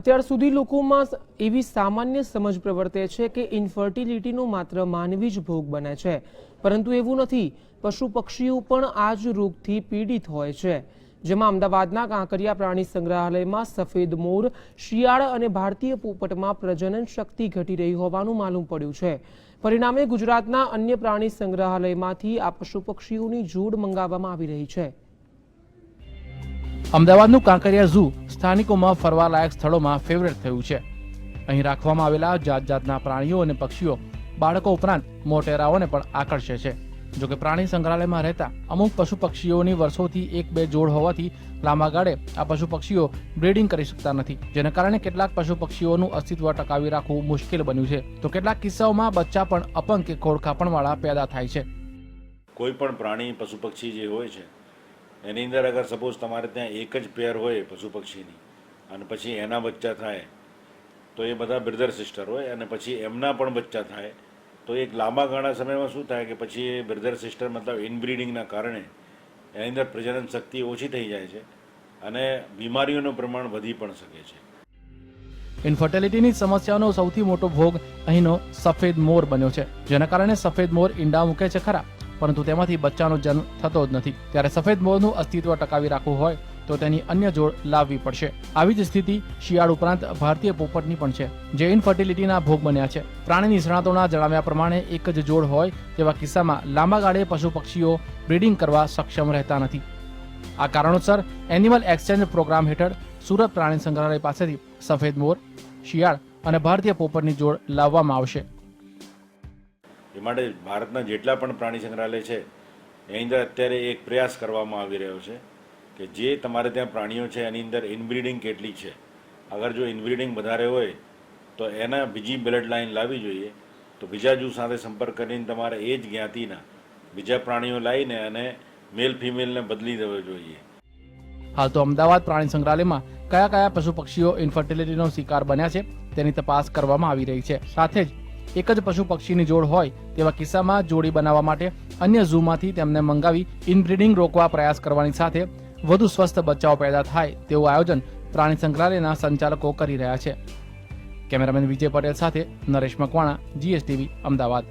અત્યાર સુધી લોકોમાં એવી સામાન્ય સમજ પ્રવર્તે છે કે ઇન્ફર્ટિલિટીનો માત્ર માનવી જ ભોગ બને છે. પરંતુ એવું નથી. પશુ પક્ષીઓ પણ આ જ રોગથી પીડિત હોય છે. જેમાં અમદાવાદના કાંકરિયા પ્રાણી સંગ્રહાલયમાં સફેદ મોર, શિયાળ અને ભારતીય પોપટમાં પ્રજનન શક્તિ ઘટી રહી હોવાનું માલુમ પડ્યું છે. પરિણામે ગુજરાતના અન્ય પ્રાણી સંગ્રહાલયમાંથી આ પશુ પક્ષીઓની જોડ મંગાવવામાં આવી રહી છે. અમદાવાદનું કાંકરિયા ઝૂ સ્થાનિકોમાં ફરવાલાયક સ્થળોમાં ફેવરેટ થયું છે. અહીં રાખવામાં આવેલા જાત જાતના પ્રાણીઓ અને પક્ષીઓ બાળકો ઉપરાંત મોટેરાઓને પણ આકર્ષે છે. જોકે પ્રાણી સંગ્રહાલયમાં રહેતા અમુક પશુ પક્ષીઓની વર્ષોથી એક બે જોડ હોવાથી લાંબા ગાળે આ પશુ પક્ષીઓ બ્રીડિંગ કરી શકતા નથી. જેના કારણે કેટલાક પશુ પક્ષીઓનું અસ્તિત્વ ટકાવી રાખવું મુશ્કેલ બન્યું છે. તો કેટલાક કિસ્સાઓમાં બચ્ચા પણ અપંગ કે ખોળખાપણવાળા પેદા થાય છે. કોઈ પણ પ્રાણી પશુ પક્ષી જે હોય છે એની અંદર અગર સપોઝ તમારે ત્યાં એક જ પેર હોય પશુ પક્ષીની અને પછી એના બચ્ચા થાય, તો એ બધા બ્રધર સિસ્ટર હોય અને પછી એમના પણ બચ્ચા થાય, તો એક લાંબા ગાળા સમયમાં શું થાય કે પછી એ બ્રધર સિસ્ટર મતલબ ઇનબ્રીડિંગના કારણે એની અંદર પ્રજનન શક્તિ ઓછી થઈ જાય છે અને બીમારીઓનું પ્રમાણ વધી પણ શકે છે. ઇન્ફર્ટિલિટીની સમસ્યાનો સૌથી મોટો ભોગ અહીંનો સફેદ મોર બન્યો છે, જેના કારણે સફેદ મોર ઈંડા મૂકે છે ખરા. પરંતુ તેમાંથી બચ્ચાનો જન્મ થતો જ નથી. ત્યારે સફેદ મોરનું અસ્તિત્વ ટકાવી રાખવું હોય તો તેની અન્ય જોડ લાવવી પડશે. આવી જ સ્થિતિ શિયાળ ઉપરાંત ભારતીય પોપટની પણ છે, જે ઇન્ફર્ટિલિટીના ભોગ બન્યા છે. પ્રાણી નિષ્ણાતોના જણાવ્યા પ્રમાણે એક જ જોડ હોય તેવા કિસ્સામાં લાંબા ગાળે પશુ પક્ષીઓ બ્રીડિંગ કરવા સક્ષમ રહેતા નથી. આ કારણોસર એનિમલ એક્સચેન્જ પ્રોગ્રામ હેઠળ સુરત પ્રાણી સંગ્રહાલય પાસેથી સફેદ મોર, શિયાળ અને ભારતીય પોપટની જોડ લાવવામાં આવશે. એ માટે ભારતના જેટલા પણ પ્રાણી સંગ્રહાલય છે, એની અંદર અત્યારે એક પ્રયાસ કરવામાં આવી રહ્યો છે કે જે તમારે ત્યાં પ્રાણીઓ છે, એની અંદર ઇનબ્રીડિંગ કેટલી છે. અગર જો ઇનબ્રીડિંગ વધારે હોય, તો એના બીજી બ્લડ લાઈન લાવવી જોઈએ. તો બીજા જૂ સાથે સંપર્ક કરીને તમારે એ જ જ્ઞાતિના બીજા પ્રાણીઓ લાવીને અને મેલ ફિમેલને બદલી દેવો જોઈએ. હાલ તો અમદાવાદ પ્રાણી સંગ્રહાલયમાં કયા કયા પશુ પક્ષીઓ ઇન્ફર્ટિલિટીનો શિકાર બન્યા છે, તેની તપાસ કરવામાં આવી રહી છે. સાથે જ એક જ પશુ પક્ષીની જોડ હોય તેવા કિસ્સામાં જોડી બનાવવા માટે અન્ય ઝૂમાંથી તેમને મંગાવી ઇનબ્રીડિંગ રોકવા પ્રયાસ કરવાની સાથે વધુ સ્વસ્થ બચ્ચાઓ પેદા થાય તેવું આયોજન પ્રાણી સંગ્રહાલયના સંચાલકો કરી રહ્યા છે. કેમેરામેન વિજય પટેલ સાથે નરેશ મકવાણા, જીએસટીવી, અમદાવાદ.